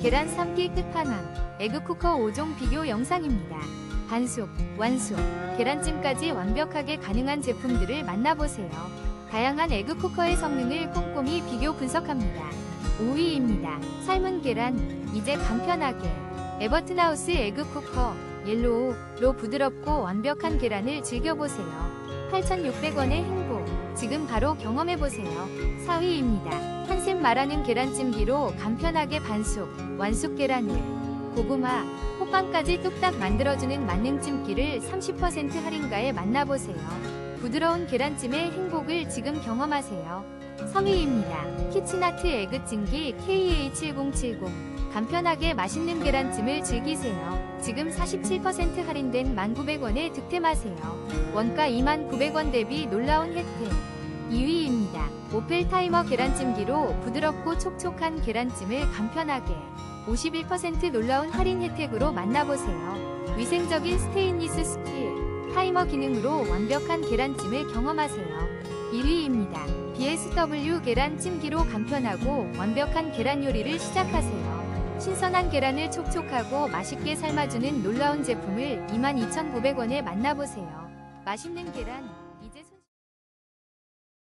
계란 삶기 끝판왕, 에그쿠커 5종 비교 영상입니다. 반숙, 완숙, 계란찜까지 완벽하게 가능한 제품들을 만나보세요. 다양한 에그쿠커의 성능을 꼼꼼히 비교 분석합니다. 5위입니다. 삶은 계란, 이제 간편하게. 에버튼하우스 에그쿠커, 옐로우로 부드럽고 완벽한 계란을 즐겨보세요. 8,600원의 행복, 지금 바로 경험해보세요. 4위입니다. 한샘 말하는 계란찜기로 간편하게 반숙, 완숙 계란을 고구마, 호빵까지 뚝딱 만들어주는 만능찜기를 30% 할인가에 만나보세요. 부드러운 계란찜의 행복을 지금 경험하세요. 3위입니다. 키친아트 에그찜기 KA7070 간편하게 맛있는 계란찜을 즐기세요. 지금 47% 할인된 1,900원에 득템하세요. 원가 29,900원 대비 놀라운 혜택. 2위입니다. 오펠 타이머 계란찜기로 부드럽고 촉촉한 계란찜을 간편하게 51% 놀라운 할인 혜택으로 만나보세요. 위생적인 스테인리스 스틸 타이머 기능으로 완벽한 계란찜을 경험하세요. 1위입니다. BSW 계란찜기로 간편하고 완벽한 계란 요리를 시작하세요. 신선한 계란을 촉촉하고 맛있게 삶아주는 놀라운 제품을 22,900원에 만나보세요. 맛있는 계란